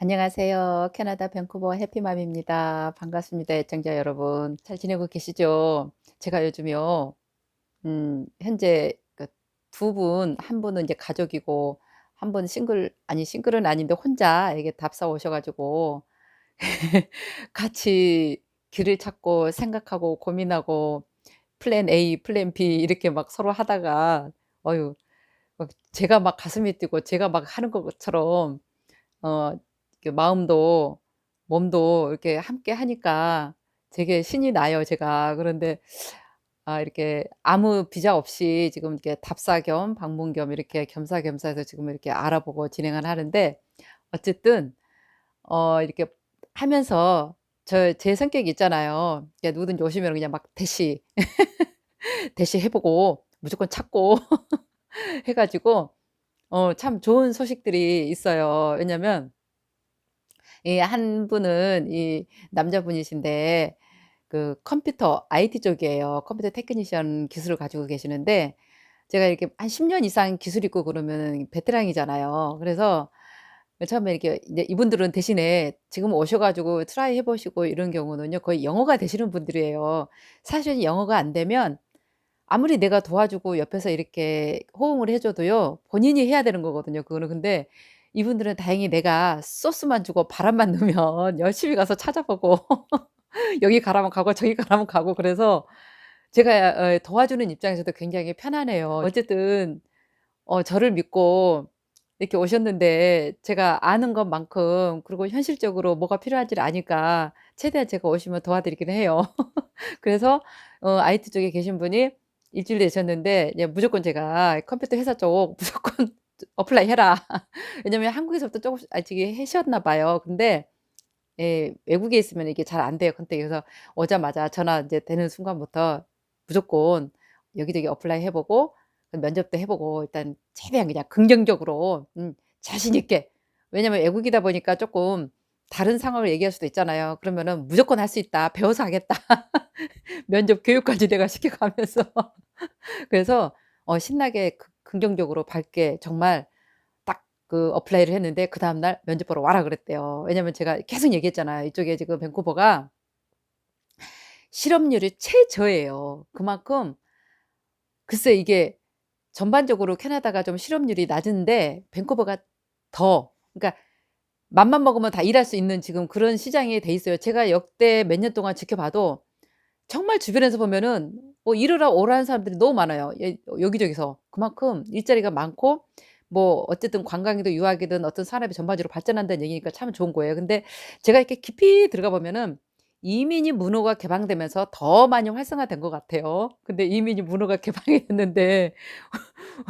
안녕하세요. 캐나다 밴쿠버 해피맘입니다. 반갑습니다, 애청자 여러분. 잘 지내고 계시죠? 제가 요즘요, 음, 현재 그두 분, 한 분은 이제 가족이고, 한 분은 싱글, 아니, 싱글은 아닌데 혼자 이게 답사 오셔가지고, 같이 길을 찾고 생각하고 고민하고, 플랜 A, 플랜 B 이렇게 막 서로 하다가, 어유, 막 제가 막 가슴이 뛰고, 제가 막 하는 것처럼, 어, 그 마음도 몸도 이렇게 함께 하니까 되게 신이 나요, 제가. 그런데 아 이렇게 아무 비자 없이 지금 이렇게 답사 겸 방문 겸 이렇게 겸사겸사 해서 지금 이렇게 알아보고 진행을 하는데 어쨌든 어 이렇게 하면서 저 제 성격이 있잖아요. 그냥 누구든지 오시면 그냥 막 대시, 대시 해 보고 무조건 찾고 해 가지고 어 참 좋은 소식들이 있어요. 왜냐면 이 한 분은 이 남자분이신데 그 컴퓨터 IT 쪽이에요. 컴퓨터 테크니션 기술을 가지고 계시는데 제가 이렇게 한 10년 이상 기술 있고 그러면은 베테랑이잖아요. 그래서 처음에 이렇게 이제 이분들은 대신에 지금 오셔 가지고 트라이 해 보시고 이런 경우는요 거의 영어가 되시는 분들이에요. 사실 영어가 안 되면 아무리 내가 도와주고 옆에서 이렇게 호응을 해 줘도요 본인이 해야 되는 거거든요 그거는. 근데 이분들은 다행히 내가 소스만 주고 바람만 넣으면 열심히 가서 찾아보고 여기 가라면 가고 저기 가라면 가고 그래서 제가 어 도와주는 입장에서도 굉장히 편하네요. 어쨌든 어 저를 믿고 이렇게 오셨는데 제가 아는 것만큼 그리고 현실적으로 뭐가 필요한지를 아니까 최대한 제가 오시면 도와드리긴 해요. 그래서 어 IT 쪽에 계신 분이 일 주일 되셨는데 무조건 제가 "컴퓨터 회사 쪽 무조건 어플라이 해라." 왜냐면 한국에서부터 쪼금씩 아직 하셨나 봐요. 근데 예 외국에 있으면 이게 잘 안 돼요 컨택이. 그래서 오자마자 전화 인제 되는 순간부터 무조건 여기저기 어플라이 해 보고 그 면접도 해 보고 일단 최대한 그냥 긍정적으로 음 자신 있게 왜냐면 외국이다 보니까 쪼끔 다른 상황을 얘기할 수도 있잖아요. 그러면은 "무조건 할 수 있다. 배워서 하겠다." 면접 교육까지 내가 시켜 가면서 그래서 어 신나게 긍 긍정적으로 밝게 정말 딱 그 어플라이를 했는데 그 다음 날 면접 보러 와라 그랬대요. 왜냐면 제가 계속 얘기했잖아요. 이쪽에 지금 밴쿠버가 실업률이 최저예요. 그만큼 글쎄 이게 전반적으로 캐나다가 좀 실업률이 낮은데 밴쿠버가 더 그러니까 맘만 먹으면 다 일할 수 있는 지금 그런 시장이 돼 있어요. 제가 역대 몇 년 동안 지켜봐도 정말 주변에서 보면은 뭐 일하러 오라는 사람들이 너무 많아요. 예 여기저기서. 그만큼 일자리가 많고 뭐 어쨌든 관광이든 유학이든 어떤 산업이 전반적으로 발전한다는 얘기니까 참 좋은 거예요. 근데 제가 이렇게 깊이 들어가 보면은 이민이 문호가 개방되면서 더 많이 활성화된 것 같아요. 근데 이민이 문호가 개방이 됐는데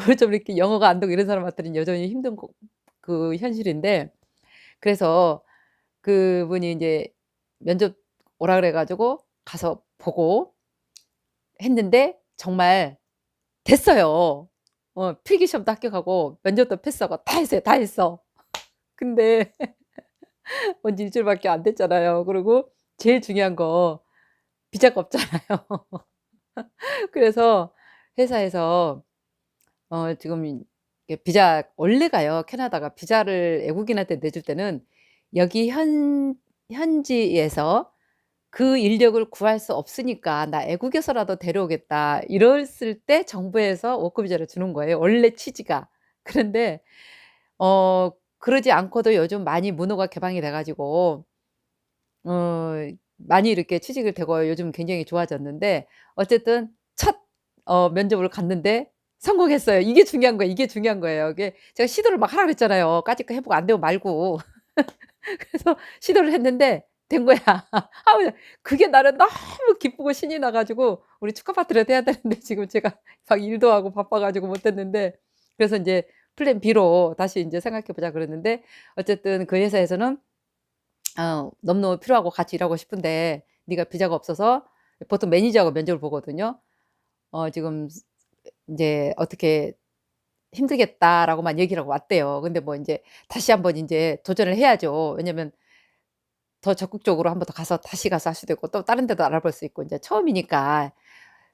왜좀 이렇게 영어가 안 되고 이런 사람한테는 여전히 힘든 거 그 현실인데 그래서 그분이 인제 면접 오라 그래 가지고 가서 보고 했는데 정말 됐어요. 어 필기 시험도 합격하고 면접도 패스하고 다 했어요. 다 했어. 근데 온지일 주일밖에 안 됐잖아요. 그리고 제일 중요한 거 비자가 없잖아요. 그래서 회사에서 어 지금 비자 원래가요. 캐나다가 비자를 외국인한테 내줄 때는 여기 현 현지에서 그 인력을 구할 수 없으니까 "나 애국에서라도 데려오겠다." 이랬을 때 정부에서 워크 비자를 주는 거예요 원래 취지가. 그런데 어 그러지 않고도 요즘 많이 문호가 개방이 돼 가지고 어 많이 이렇게 취직을 되고 요즘 굉장히 좋아졌는데 어쨌든 첫 어 면접을 갔는데 성공했어요. 이게 중요한 거예요. 이게 중요한 거예요. 이게 제가 시도를 막 하라 그랬잖아요. 까짓 거 해 보고 안 되면 말고. 그래서 시도를 했는데 된 거야. 아우 그게 나는 너무 기쁘고 신이 나 가지고 우리 축하 파티를 해야 되는데 지금 제가 막 일도 하고 바빠 가지고 못 했는데 그래서 인제 플랜 B로 다시 인제 생각해 보자 그랬는데 어쨌든 그 회사에서는 어 너무너무 필요하고 같이 일하고 싶은데 네가 비자가 없어서 보통 매니저하고 면접을 보거든요. 어 지금 인제 "어떻게 힘들겠다."라고만 얘기를 하고 왔대요. 근데 뭐 인제 다시 한번 인제 도전을 해야죠. 왜냐면 더 적극적으로 한번 더 가서 다시 가서 할 수도 있고 또 다른 데도 알아볼 수 있고 인제 처음이니까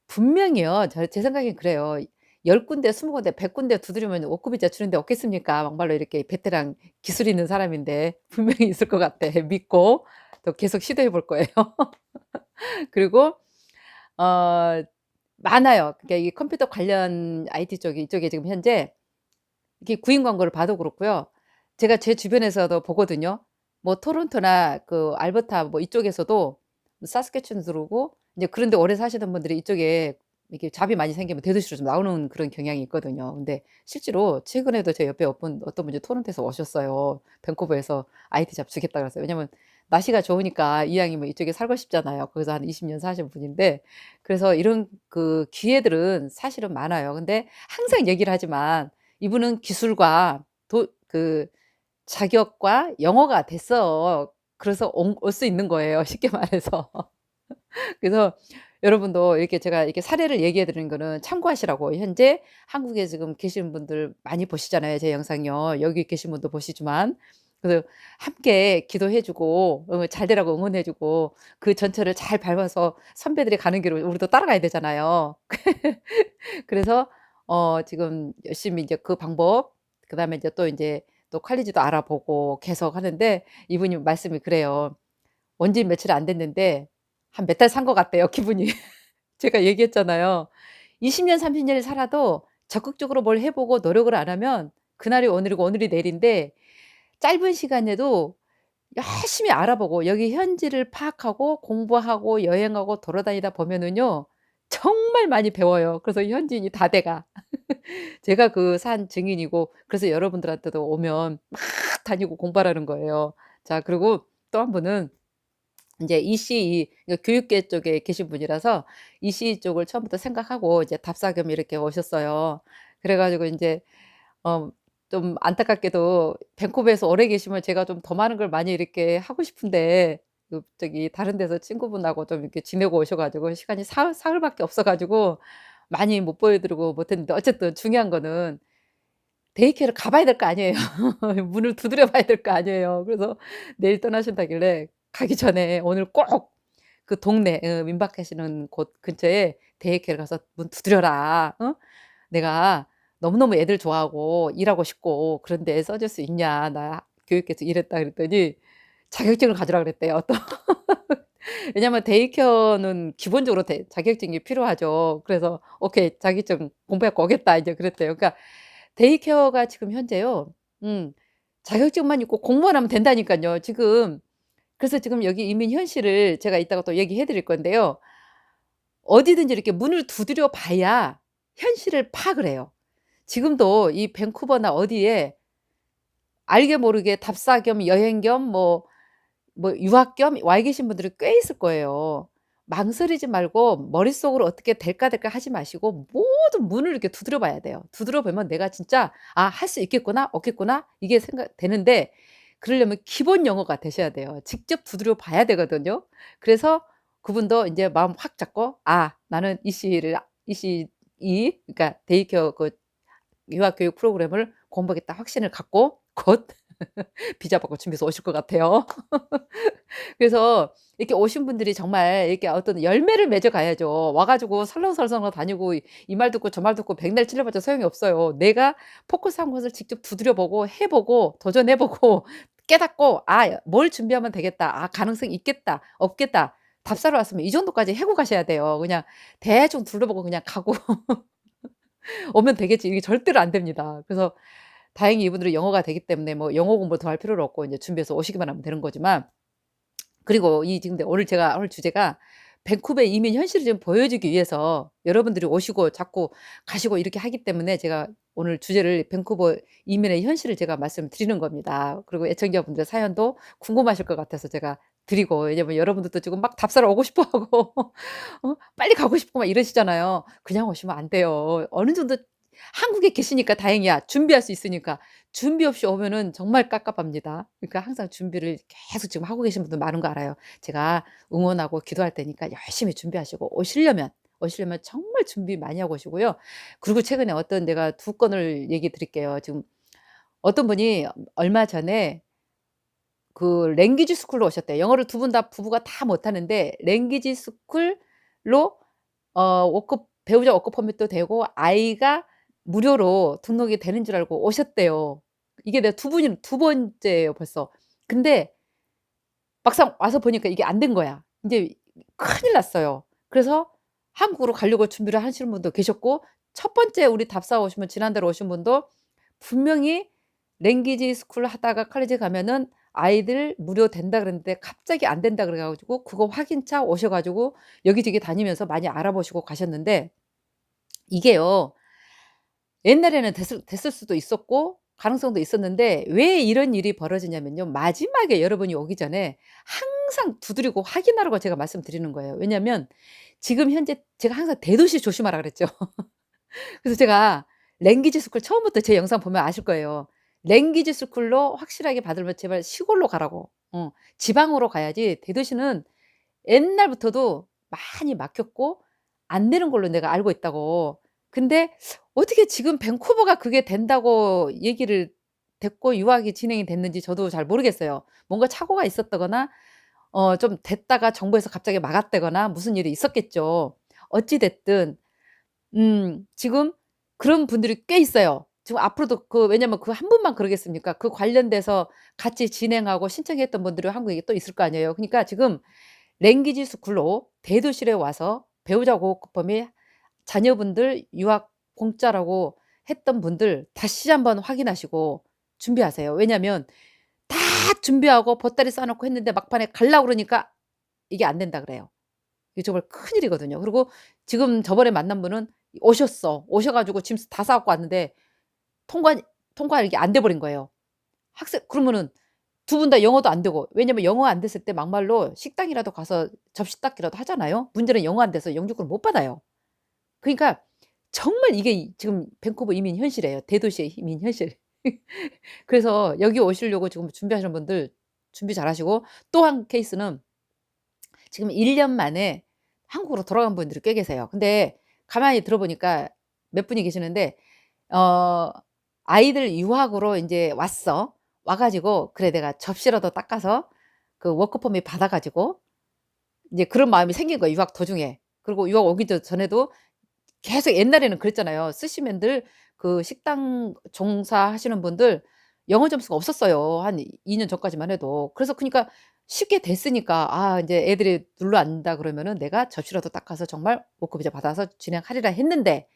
분명히요. 저 제 생각엔 그래요. 10 군데 20 군데 100 군데 두드리면 워크비자 주는 데 없겠습니까? 막말로 이렇게 베테랑 기술 있는 사람인데 분명히 있을 것 같아. 믿고 또 계속 시도해 볼 거예요. 그리고 어 많아요. 그러니까 이 컴퓨터 관련 IT 쪽이 이쪽에 지금 현재 이렇게 구인 광고를 봐도 그렇고요. 제가 제 주변에서도 보거든요. 뭐 토론토나 그 알버타 뭐 이쪽에서도 사스캐춘 들어오고 이제 그런 데 오래 사시는 분들이 이쪽에 이렇게 잡이 많이 생기면 대도시로 좀 나오는 그런 경향이 있거든요. 근데 실제로 최근에도 제 옆에 어떤 어떤 분이 토론토에서 오셨어요. 밴쿠버에서 IT 잡 주겠다 그랬어요. 왜냐면 날씨가 좋으니까 이왕이면 뭐 이쪽에 살고 싶잖아요. 거기서 한 20년 사신 분인데 그래서 이런 그 기회들은 사실은 많아요. 근데 항상 얘기를 하지만 이분은 기술과 도 그 자격과 영어가 됐어. 그래서 올 수 있는 거예요, 쉽게 말해서. 그래서 여러분도 이렇게 제가 이렇게 사례를 얘기해 드리는 거는 참고하시라고. 현재 한국에 지금 계시는 분들 많이 보시잖아요, 제 영상요. 여기 계신 분도 보시지만. 그래서 함께 기도해 주고 어잘 되라고 응원해 주고 그 전철을 잘 밟아서 선배들이 가는 길을 우리도 따라가야 되잖아요. 그래서 어 지금 열심히 이제 그 방법 그다음에 이제 또 인제 또 퀄리지도 알아보고 계속 하는데 이분이 말씀이 그래요. 온지 며칠 안 됐는데 한 몇 달 산 것 같대요, 기분이. 제가 얘기했잖아요. 20년 30 년을 살아도 적극적으로 뭘 해 보고 노력을 안 하면 그날이 오늘이고 오늘이 내일인데 짧은 시간에도 열심히 알아보고 여기 현지를 파악하고 공부하고 여행하고 돌아다니다 보면은요. 정말 많이 배워요. 그래서 현지인이 다 돼가. 제가 그 산 증인이고 그래서 여러분들한테도 오면 막 다니고 공부하라는 거예요. 자 그리고 또 한 분은 인제 ECE 그러니까 교육계 쪽에 계신 분이라서 ECE 쪽을 처음부터 생각하고 이제 답사 겸 이렇게 오셨어요. 그래 가지고 인제 어 좀 안타깝게도 밴쿠버에서 오래 계시면 제가 좀 더 많은 걸 많이 이렇게 하고 싶은데 그 저기 다른 데서 친구분하고 좀 이렇게 지내고 오셔 가지고 시간이 사흘 사흘밖에 없어 가지고 많이 못 보여 드리고 못 했는데 어쨌든 중요한 거는 데이케어를 가 봐야 될 거 아니에요. 문을 두드려 봐야 될 거 아니에요. 그래서 내일 떠나신다길래 가기 전에 오늘 꼭 그 동네 어 민박하시는 곳 근처에 데이케어를 가서 "문 두드려라. 어? 내가 너무너무 애들 좋아하고 일하고 싶고 그런데 써줄 수 있냐. 나 교육계에서 일했다." 그랬더니 자격증을 가져라 그랬대요 또. 왜냐면 데이케어는 기본적으로 대 자격증이 필요하죠. 그래서 "오케이. 자격증 공부해 갖고 오겠다." 이제 그랬대요. 그러니까 데이케어가 지금 현재요. 음 자격증만 있고 공부만 하면 된다니깐요 지금. 그래서 지금 여기 이민 현실을 제가 이따가 또 얘기해 드릴 건데요. 어디든지 이렇게 문을 두드려 봐야 현실을 파악을 해요. 지금도 이 밴쿠버나 어디에 알게 모르게 답사 겸 여행 겸 뭐 뭐 유학 겸 와 계신 분들이 꽤 있을 거예요. 망설이지 말고 머릿속으로 어떻게 될까 될까 하지 마시고 모든 문을 이렇게 두드려 봐야 돼요. 두드려 보면 내가 진짜 '아 할 수 있겠구나. 없겠구나.' 이게 생각 되는데 그러려면 기본 영어가 되셔야 돼요. 직접 두드려 봐야 되거든요. 그래서 그분도 인제 마음 확 잡고 '아 나는 EC를 ECE 그러니까 데이케어 그 유학 교육 프로그램을 공부하겠다.' 확신을 갖고 곧 비자 받고 준비해서 오실 것 같아요. 그래서 이렇게 오신 분들이 정말 이렇게 어떤 열매를 맺어 가야죠. 와 가지고 설렁설렁 다니고 이 말 듣고 저 말 듣고 백날 찔러봤자 소용이 없어요. 내가 포커스한 곳을 직접 두드려 보고 해 보고 도전해 보고 깨닫고 '아 뭘 준비하면 되겠다. 아 가능성이 있겠다. 없겠다.' 답사로 왔으면 이 정도까지 해고 가셔야 돼요. 그냥 대충 둘러보고 그냥 가고 오면 되겠지. 이게 절대로 안 됩니다. 그래서 다행히 이분들은 영어가 되기 때문에 뭐 영어 공부를 더할 필요는 없고 인제 준비해서 오시기만 하면 되는 거지만 그리고 이 지금 오늘 제가 오늘 주제가 밴쿠버의 이민 현실을 좀 보여주기 위해서 여러분들이 오시고 자꾸 가시고 이렇게 하기 때문에 제가 오늘 주제를 밴쿠버 이민의 현실을 제가 말씀드리는 겁니다. 그리고 애청자분들 사연도 궁금하실 것 같아서 제가 드리고 왜냐면 여러분들도 지금 막 답사러 오고 싶어 하고 어 빨리 가고 싶고 막 이러시잖아요. 그냥 오시면 안 돼요. 어느 정도 한국에 계시니까 다행이야. 준비할 수 있으니까. 준비 없이 오면은 정말 깝깝합니다. 그러니까 항상 준비를 계속 지금 하고 계신 분들 많은 거 알아요. 제가 응원하고 기도할 테니까 열심히 준비하시고 오시려면, 오시려면 정말 준비 많이 하고 오시고요. 그리고 최근에 어떤 내가 두 건을 얘기 드릴게요. 지금 어떤 분이 얼마 전에 그 랭귀지 스쿨로 오셨대요. 영어를 두 분 다 부부가 다 못하는데 랭귀지 스쿨로 어 워크 배우자 워크 퍼밋도 되고 아이가 무료로 등록이 되는 줄 알고 오셨대요. 이게 내가 두 분이 두 번째예요 벌써. 근데 막상 와서 보니까 이게 안 된 거야. 인제 큰일 났어요. 그래서 한국으로 가려고 준비를 하시는 분도 계셨고 첫 번째 우리 답사 오신 분 지난달에 오신 분도 분명히 랭귀지 스쿨 하다가 college 가면은 아이들 무료 된다 그랬는데 갑자기 안 된다 그래 가지고 그거 확인차 오셔 가지고 여기저기 다니면서 많이 알아보시고 가셨는데 이게요. 옛날에는 됐을 됐을 수도 있었고 가능성도 있었는데 왜 이런 일이 벌어지냐면요. 마지막에 여러분이 오기 전에 항상 두드리고 확인하라고 제가 말씀드리는 거예요. 왜냐하면 지금 현재 제가 항상 대도시 조심하라 그랬죠. 그래서 제가 랭귀지 스쿨 처음부터 제 영상 보면 아실 거예요. 랭귀지 스쿨로 확실하게 받으려면 제발 시골로 가라고. 어 지방으로 가야지 대도시는 옛날부터도 많이 막혔고 안 되는 걸로 내가 알고 있다고. 근데 어떻게 지금 밴쿠버가 그게 된다고 얘기를 됐고 유학이 진행이 됐는지 저도 잘 모르겠어요. 뭔가 착오가 있었다거나 어 좀 됐다가 정부에서 갑자기 막았다거나 무슨 일이 있었겠죠. 어찌 됐든 음 지금 그런 분들이 꽤 있어요. 지금 앞으로도 그 왜냐면 그한 분만 그러겠습니까? 그 관련돼서 같이 진행하고 신청했던 분들이 한국에 또 있을 거 아니에요. 그니까 지금 랭귀지 스쿨로 대도시에 와서 배우자 고급범이 자녀분들 유학 공짜라고 했던 분들 다시 한번 확인하시고 준비하세요. 왜냐면 다 준비하고 보따리 싸 놓고 했는데 막판에 가려고 그러니까 이게 안 된다 그래요. 이게 정말 큰일이거든요. 그리고 지금 저번에 만난 분은 오셨어. 오셔 가지고 짐 다 싸 갖고 왔는데 통관 통과 이게 안 돼 버린 거예요. 학생 그러면은 두 분 다 영어도 안 되고 왜냐면 영어 안 됐을 때 막말로 식당이라도 가서 접시 닦기라도 하잖아요. 문제는 영어 안 돼서 영주권을 못 받아요. 그러니까 정말 이게 지금 밴쿠버 이민 현실이에요. 대도시의 이민 현실. 그래서 여기 오시려고 지금 준비하시는 분들 준비 잘 하시고 또 한 케이스는 지금 1년 만에 한국으로 돌아간 분들이 꽤 계세요. 근데 가만히 들어보니까 몇 분이 계시는데 어 아이들 유학으로 인제 왔어. 와 가지고 '그래 내가 접시라도 닦아서 그 워크 퍼밋 받아 가지고' 인제 그런 마음이 생긴 거예요 유학 도중에. 그리고 유학 오기 저 전에도 계속 옛날에는 그랬잖아요. 스시맨 들 그 식당 종사하시는 분들 영어 점수가 없었어요. 한 2 년 전까지만 해도. 그래서 그니까 쉽게 됐으니까 '아 인제 애들이 눌러앉는다 그러면은 내가 접시라도 닦아서 정말 워크 비자 받아서 진행하리라.' 했는데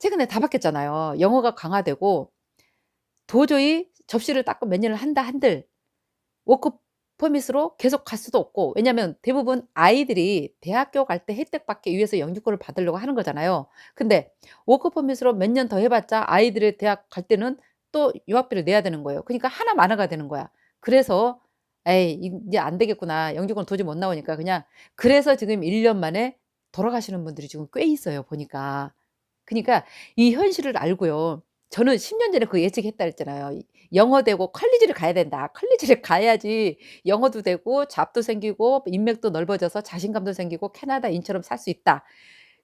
최근에 다 바뀌었잖아요. 영어가 강화되고 도저히 접시를 닦고 몇 년을 한다 한들 워크 퍼밋으로 계속 갈 수도 없고 왜냐하면 대부분 아이들이 대학교 갈 때 혜택 받기 위해서 영주권을 받으려고 하는 거잖아요. 근데 워크 퍼밋으로 몇 년 더 해 봤자 아이들의 대학 갈 때는 또 유학비를 내야 되는 거예요. 그러니까 하나 많아가 되는 거야. 그래서 '에이 이제 안 되겠구나. 영주권 도저히 못 나오니까 그냥' 그래서 지금 1년 만에 돌아가시는 분들이 지금 꽤 있어요 보니까. 그니까 이 현실을 알고요. 저는 10년 전에 그 예측했다 그랬잖아요. 이 영어 되고 컬리지를 가야 된다. 컬리지를 가야지 영어도 되고 잡도 생기고 인맥도 넓어져서 자신감도 생기고 캐나다인처럼 살 수 있다.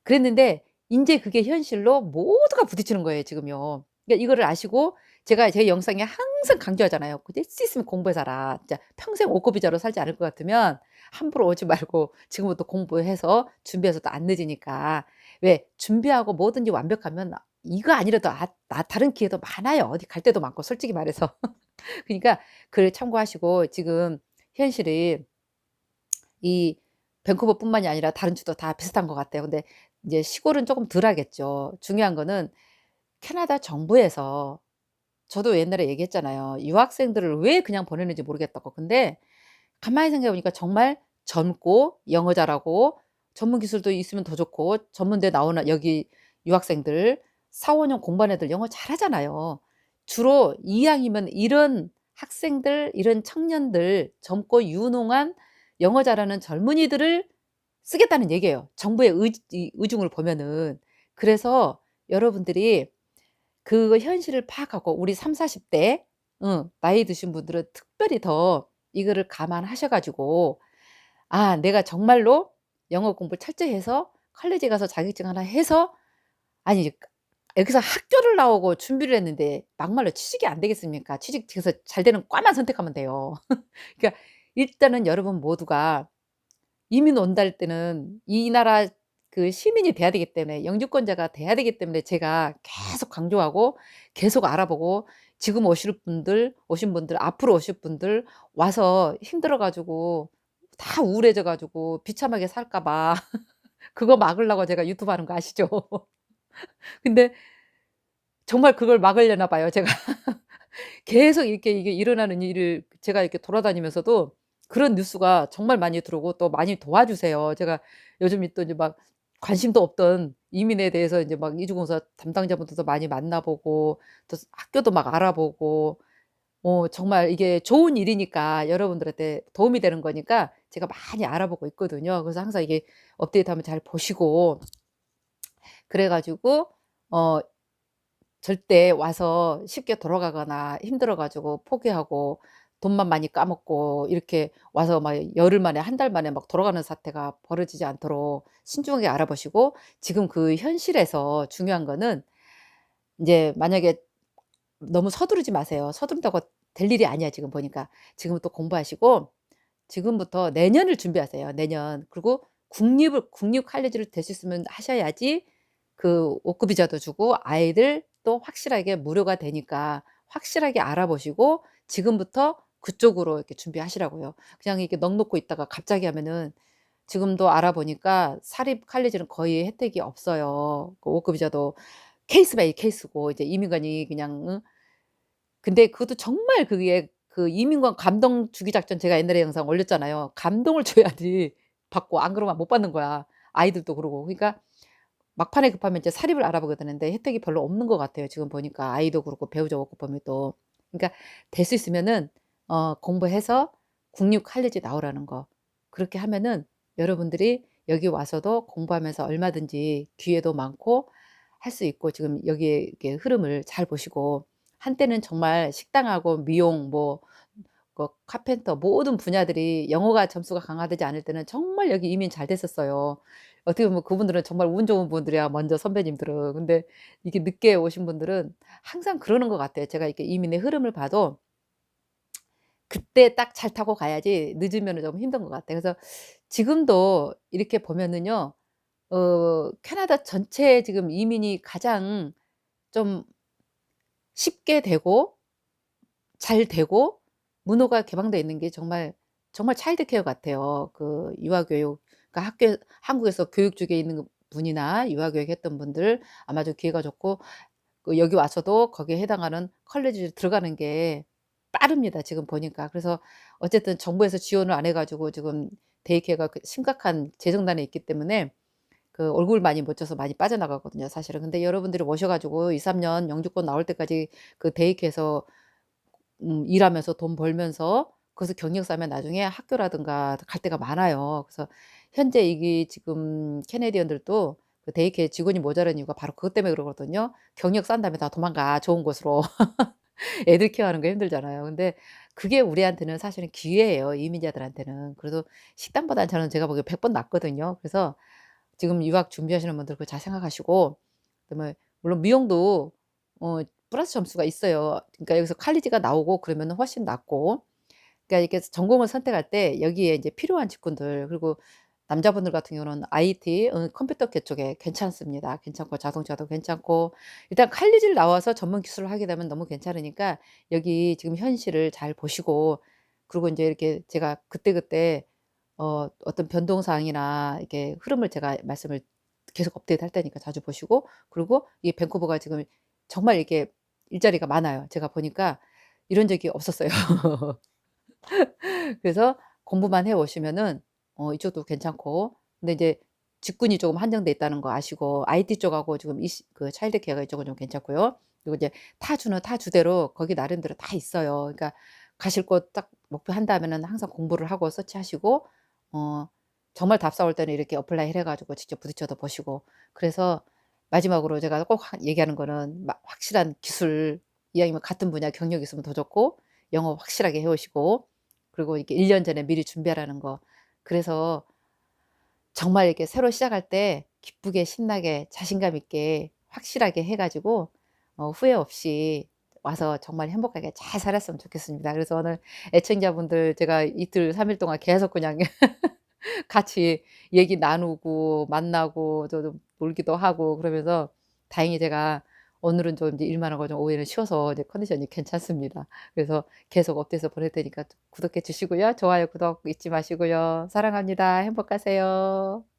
그랬는데 인제 그게 현실로 모두가 부딪히는 거예요 지금요. 그러니까 이거를 아시고 제가 제 영상에 항상 강조하잖아요. "그 될수 있으면 공부해서라. 진짜 평생 오코비자로 살지 않을 것 같으면 함부로 오지 말고 지금부터 공부해서 준비해서 또 안 늦으니까." 왜 준비하고 뭐든지 완벽하면 이거 아니라도 아나 다른 기회도 많아요. 어디 갈 데도 많고 솔직히 말해서. 그니까 그걸 참고하시고 지금 현실이 이 밴쿠버뿐만이 아니라 다른 주도 다 비슷한 것 같아요. 근데 이제 시골은 쪼금 덜 하겠죠. 중요한 거는 캐나다 정부에서 저도 옛날에 얘기했잖아요. 유학생들을 왜 그냥 보내는지 모르겠다고. 근데 가만히 생각해 보니까 정말 젊고 영어 잘하고 전문 기술도 있으면 더 좋고 전문대 나오는 여기 유학생들 4-5년 공부한 애들 영어 잘하잖아요. 주로 이왕이면 이런 학생들 이런 청년들 젊고 유능한 영어 잘하는 젊은이들을 쓰겠다는 얘기예요. 정부의 의이 의중을 보면은. 그래서 여러분들이 그 현실을 파악하고 우리 30-40대 응 나이 드신 분들은 특별히 더 이거를 감안하셔 가지고 '아 내가 정말로 영어 공부를 철저히 해서 컬리지 가서 자격증 하나 해서' 아니 여기서 학교를 나오고 준비를 했는데 막말로 취직이 안 되겠습니까? 취직해서 잘 되는 과만 선택하면 돼요. 그러니까 일단은 여러분 모두가 이민 할 때는 이 나라 그 시민이 돼야 되기 때문에 영주권자가 돼야 되기 때문에 제가 계속 강조하고 계속 알아보고 지금 오실 분들 오신 분들 앞으로 오실 분들 와서 힘들어 가지고 다 우울해져 가지고 비참하게 살까 봐 그거 막으려고 제가 유튜브 하는 거 아시죠? 근데 정말 그걸 막으려나 봐요 제가. 계속 이렇게 이게 일어나는 일을 제가 이렇게 돌아다니면서도 그런 뉴스가 정말 많이 들어오고 또 많이 도와주세요. 제가 요즘 또 이제 막 관심도 없던 이민에 대해서 인제 막 이주공사 담당자분들도 많이 만나 보고 또 학교도 막 알아보고 어 정말 이게 좋은 일이니까 여러분들한테 도움이 되는 거니까 제가 많이 알아보고 있거든요. 그래서 항상 이게 업데이트하면 잘 보시고 그래 가지고 어 절대 와서 쉽게 돌아가거나 힘들어 가지고 포기하고 돈만 많이 까먹고 이렇게 와서 막 열흘 만에 한 달 만에 막 돌아가는 사태가 벌어지지 않도록 신중하게 알아보시고 지금 그 현실에서 중요한 거는 인제 만약에 너무 서두르지 마세요. 서두른다고 될 일이 아니야 지금 보니까. 지금부터 공부하시고 지금부터 내년을 준비하세요 내년. 그리고 국립을 국립 칼리지를 될 수 있으면 하셔야지 그 비자도 주고 아이들 또 확실하게 무료가 되니까 확실하게 알아보시고 지금부터 그쪽으로 이렇게 준비하시라고요. 그냥 이렇게 넋 놓고 있다가 갑자기 하면은 지금도 알아보니까 사립 칼리지는 거의 혜택이 없어요. 그 워크 비자도 케이스 바이 케이스고 이제 이민관이 그냥 응 근데 그것도 정말 그게 그 이민관 감동 주기 작전 제가 옛날에 영상 올렸잖아요. 감동을 줘야지 받고 안 그러면 못 받는 거야. 아이들도 그러고. 그러니까 막판에 급하면 이제 사립을 알아보게 되는데 혜택이 별로 없는 것 같아요 지금 보니까 아이도 그렇고 배우자 워크퍼밋도. 그러니까 될 수 있으면은 어 공부해서 국립 칼리지 나오라는 거. 그렇게 하면은 여러분들이 여기 와서도 공부하면서 얼마든지 기회도 많고 할 수 있고 지금 여기에 흐름을 잘 보시고 한때는 정말 식당하고 미용 뭐그 카펜터 모든 분야들이 영어가 점수가 강화되지 않을 때는 정말 여기 이민 잘 됐었어요. 어떻게 보면 그분들은 정말 운 좋은 분들이야 먼저 선배님들은. 근데 이게 늦게 오신 분들은 항상 그러는 것 같아요. 제가 이렇게 이민의 흐름을 봐도 그때 딱 잘 타고 가야지 늦으면은 좀 힘든 것 같아요. 그래서 지금도 이렇게 보면은요. 어 캐나다 전체에 지금 이민이 가장 좀 쉽게 되고 잘 되고 문호가 개방되어 있는 게 정말, 정말 차일드 케어 같아요. 그 유아 교육 그러니까 학교 한국에서 교육 쪽에 있는 분이나 유아 교육 했던 분들 아마 좀 기회가 좋고 그 여기 와서도 거기에 해당하는 컬리지를 들어가는 게 빠릅니다 지금 보니까. 그래서 어쨌든 정부에서 지원을 안 해 가지고 지금 데이케어가 그 심각한 재정난에 있기 때문에 그 얼굴 많이 못 져서 많이 빠져나가거든요 사실은. 근데 여러분들이 오셔 가지고 2-3년 영주권 나올 때까지 그 데이케어에서 음 일하면서 돈 벌면서 거기서 경력 쌓으면 나중에 학교라든가 갈 데가 많아요. 그래서 현재 이게 지금 캐네디언들도 그 데이케어 직원이 모자란 이유가 바로 그것 때문에 그러거든요. 경력 쌓은 다음에 다 도망가 좋은 곳으로. 애들 케어하는 거 힘들잖아요. 근데 그게 우리한테는 사실은 기회예요 이민자들한테는. 그래도 식당보다는 저는 제가 보기에 100번 낫거든요. 그래서 지금 유학 준비하시는 분들 그거 잘 생각하시고 그다음에 물론 미용도 어 플러스 점수가 있어요. 그러니까 여기서 칼리지가 나오고 그러면은 훨씬 낫고 그러니까 이렇게 전공을 선택할 때 여기에 이제 필요한 직군들 그리고 남자분들 같은 경우는 IT 어 컴퓨터 계 쪽에 괜찮습니다. 괜찮고 자동차도 괜찮고 일단 칼리지를 나와서 전문 기술을 하게 되면 너무 괜찮으니까 여기 지금 현실을 잘 보시고 그리고 인제 이렇게 제가 그때그때 어 어떤 변동 사항이나 이렇게 흐름을 제가 말씀을 계속 업데이트 할 테니까 자주 보시고 그리고 이 밴쿠버가 지금 정말 이렇게 일자리가 많아요. 제가 보니까 이런 적이 없었어요. 그래서 공부만 해 오시면은 어 이쪽도 괜찮고 근데 이제 직군이 조금 한정돼 있다는 거 아시고 IT 쪽하고 지금 이시 그 차일드 케어가 이쪽은 좀 괜찮고요. 그리고 이제 타주는 타주대로 거기 나름대로 다 있어요. 그러니까 가실 곳 딱 목표 한다면은 항상 공부를 하고 서치하시고 어 정말 답사 올 때는 이렇게 어플라이 해 가지고 직접 부딪혀서 보시고 그래서 마지막으로 제가 꼭하 얘기하는 거는 막 확실한 기술 이왕이면 같은 분야 경력이 있으면 더 좋고 영어 확실하게 해 오시고 그리고 이렇게 1년 전에 미리 준비하라는 거. 그래서 정말 이렇게 새로 시작할 때 기쁘게 신나게 자신감 있게 확실하게 해 가지고 어 후회 없이 와서 정말 행복하게 잘 살았으면 좋겠습니다. 그래서 오늘 애청자분들 제가 이틀 3일 동안 계속 그냥 같이 얘기 나누고 만나고 저도 놀기도 하고 그러면서 다행히 제가 오늘은 좀 이제 일 많아 가지고 오후에는 쉬어서 이제 컨디션이 괜찮습니다. 그래서 계속 업돼서 보낼 테니까 구독해 주시고요. 좋아요, 구독 잊지 마시고요. 사랑합니다. 행복하세요.